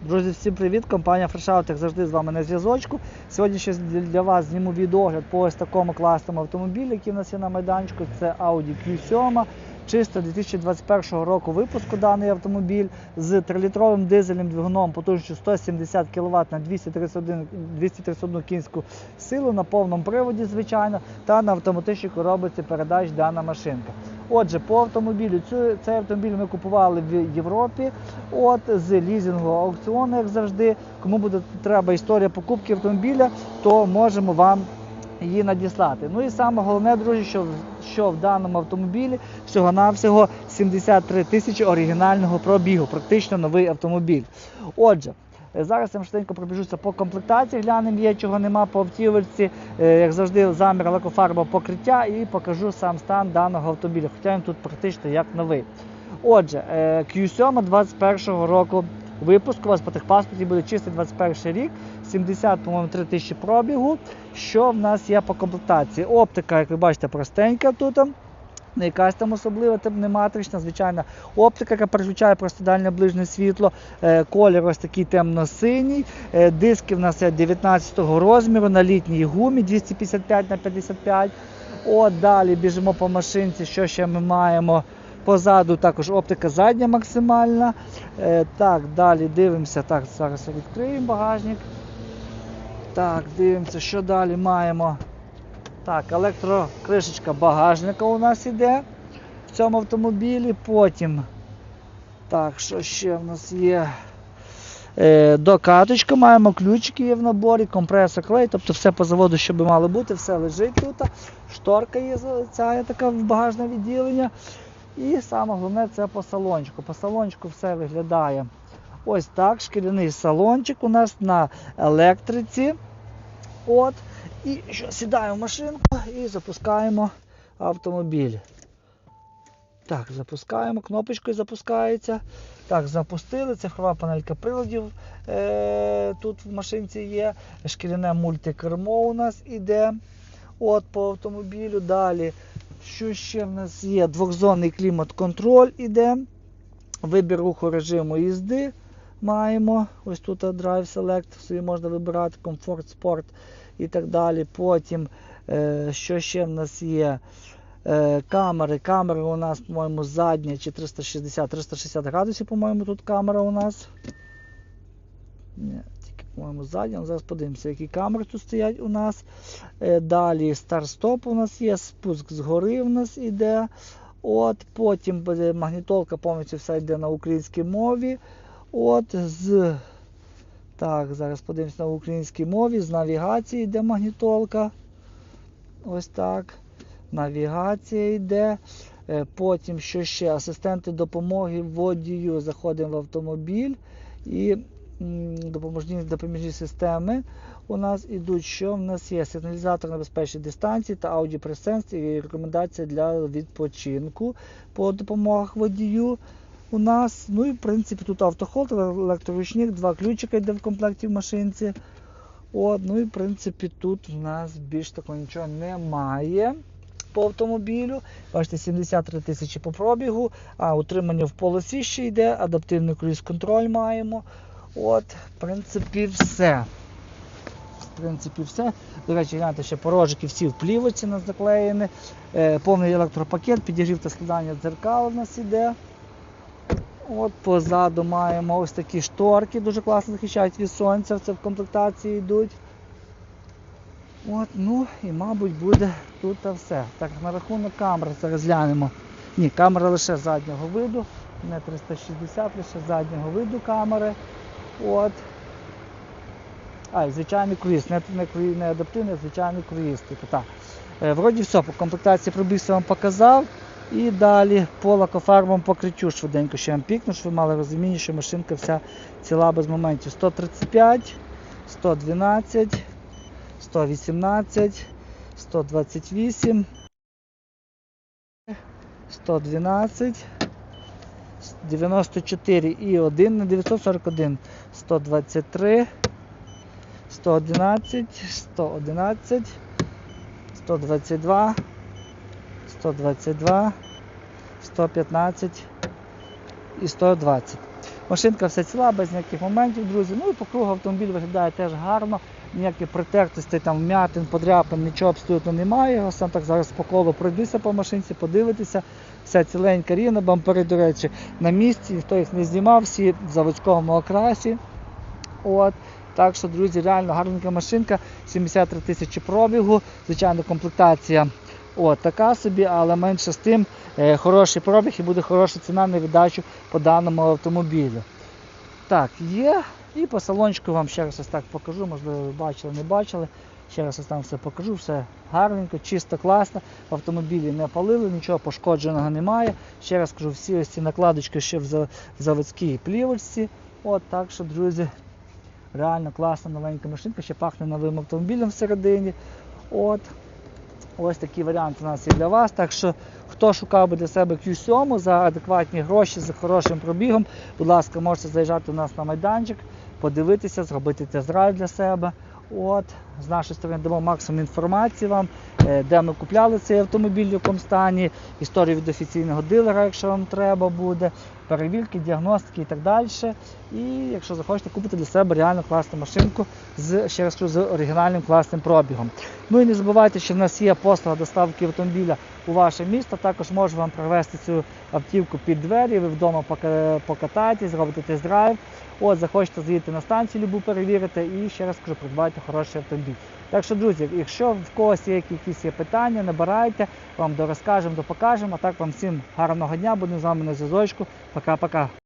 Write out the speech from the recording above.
Друзі, всім привіт! Компанія Фрешаут, як завжди, з вами на зв'язочку. Сьогодні ще для вас зніму відогляд по ось такому класному автомобілі, який у нас є на майданчику. Це Audi Q7. Чисто 2021 року випуску даний автомобіль з 3-літровим дизельним двигуном потужністю 170 кВт на 231, 231 кінську силу на повному приводі, звичайно, та на автоматичній коробці передач дана машинка. Отже, по автомобілю цю, цей автомобіль ми купували в Європі. От з лізінгу аукціону, як завжди. Кому буде треба історія покупки автомобіля, то можемо вам її надіслати. Ну і саме головне, друзі, що, що в даному автомобілі всього-навсього 73 тисячі оригінального пробігу, практично новий автомобіль. Отже. е, Зараз я швиденько пробіжуся по комплектації, глянемо, є чого нема по автівочці. Е, Як завжди, замір лакофарба покриття і покажу сам стан даного автомобіля. Хоча він тут практично як новий. Отже, е, Q7 21 року випуску. У вас по техпаспорті буде чистий 21 рік, 70, по-моєму, 3 тисячі пробігу. Що в нас є по комплектації? Оптика, як ви бачите, простенька тут. Не якась там особлива, тип не матрична, звичайна оптика, яка переключає просто дальнє ближнє світло. Е, Колір ось такий темно-синій. Е, Диски в нас є 19 розміру на літній гумі 255 на 55. От далі біжимо по машинці. Що ще ми маємо? Позаду також оптика задня максимальна. Е, так, далі дивимося. Так, зараз відкриємо багажник. Так, дивимося, що далі маємо. Так, електрокришечка багажника у нас іде в цьому автомобілі. Потім. Так, що ще в нас є? Е, докаточка, маємо ключики є в наборі, компресор клей, тобто все по заводу, що би мало бути, все лежить тут. Шторка є ця така в багажне відділення. І саме головне це по салончику. По салончику все виглядає ось так. Шкіряний салончик у нас на електриці. От. І що, сідаємо в машинку і запускаємо автомобіль. Так, запускаємо, кнопочкою запускається. Так, запустили. Цифрова панелька приладів е, тут в машинці є. Шкіряне мультикермо у нас іде. От по автомобілю. Далі. Що ще в нас є? Двохзонний клімат-контроль іде. Вибір руху режиму їзди маємо. Ось тут Drive Select, собі можна вибирати комфорт, спорт і так далі. Потім, е, що ще в нас є? Е, камери. Камери у нас, по-моєму, задня чи 360-360 градусів, по-моєму, тут камера у нас. Тільки, по-моєму, задня. Зараз подивимося, які камери тут стоять у нас. Е, далі старт-стоп у нас є, спуск згори у нас іде. От, Потім магнітолка повністю вся йде на українській мові. От, з... Так, зараз подивимося на українській мові. З навігації йде магнітолка. Ось так. Навігація йде. Е, Потім що ще? Асистенти допомоги водію. Заходимо в автомобіль і допоможні, допоміжні системи. У нас ідуть, що в нас є сигналізатор на безпечній дистанції та аудіопресенс і рекомендація для відпочинку по допомогах водію. У нас, ну і в принципі тут автохолд, електроручник, два ключика йде в комплекті в машинці. От, ну і в принципі тут в нас більш такого нічого немає по автомобілю. Бачите, 73 тисячі по пробігу, а утримання в полосі ще йде, адаптивний круїз-контроль маємо. От, в принципі, все. В принципі, все. До речі, гляньте, ще порожики всі в плівоці нас заклеєні. Е, повний електропакет, підігрів та складання дзеркал у нас іде. От позаду маємо ось такі шторки, дуже класно захищають від сонця, це в комплектації йдуть. От, ну і мабуть буде тут та все. Так, на рахунок камер зараз глянемо. Ні, камера лише заднього виду, не 360, лише заднього виду камери. От. А, і звичайний круїз, не, не, адаптивний, а звичайний круїз. Типу, так. Е, вроді все, по комплектації пробігся вам показав. І далі по лакофарбовому покриттю швиденько ще вам пікну, щоб ви мали розуміння, що машинка вся ціла без моментів. 135, 112, 118, 128, 112, 94 і 1 на 941, 123, 111, 111, 122, 122, 115 і 120. Машинка вся ціла, без ніяких моментів, друзі. Ну і по кругу автомобіль виглядає теж гарно, ніяких притертостей, там, вмятин, подряпин, нічого абсолютно немає. Його сам так зараз по колу пройдися по машинці, подивитися. Вся ціленька рівна, бампери, до речі, на місці, ніхто їх не знімав, всі в заводському окрасі. От. Так що, друзі, реально гарненька машинка, 73 тисячі пробігу, звичайно, комплектація от, така собі, але менше з тим е, хороший пробіг і буде хороша ціна на віддачу по даному автомобілю. Так, є. І по салончику вам ще раз ось так покажу, можливо, ви бачили, не бачили. Ще раз ось там все покажу, все гарненько, чисто, класно. В автомобілі не палили, нічого пошкодженого немає. Ще раз кажу, всі ось ці накладочки ще в заводській плівочці. От так що, друзі, реально класна новенька машинка, ще пахне новим автомобілем всередині. От. Ось такий варіант у нас є для вас. Так що, хто шукав би для себе Q7 за адекватні гроші, за хорошим пробігом, будь ласка, можете заїжджати у нас на майданчик, подивитися, зробити тест-драйв для себе. От, з нашої сторони дамо максимум інформації вам, е, де ми купляли цей автомобіль, в якому стані, історію від офіційного дилера, якщо вам треба буде, перевірки, діагностики і так далі. І якщо захочете купити для себе реально класну машинку з ще раз кажу, з оригінальним класним пробігом. Ну і не забувайте, що в нас є послуга доставки автомобіля у ваше місто. Також можу вам привезти цю автівку під двері, ви вдома пока- покатаєтесь, зробите тест-драйв. От, захочете заїдете на станцію любу перевірити і ще раз кажу, придбайте хороший автомобіль. Так що, друзі, якщо в когось є якісь є питання, набирайте, вам дорозкажемо, допокажемо. А так вам всім гарного дня, будемо з вами на зв'язочку. Пока-пока.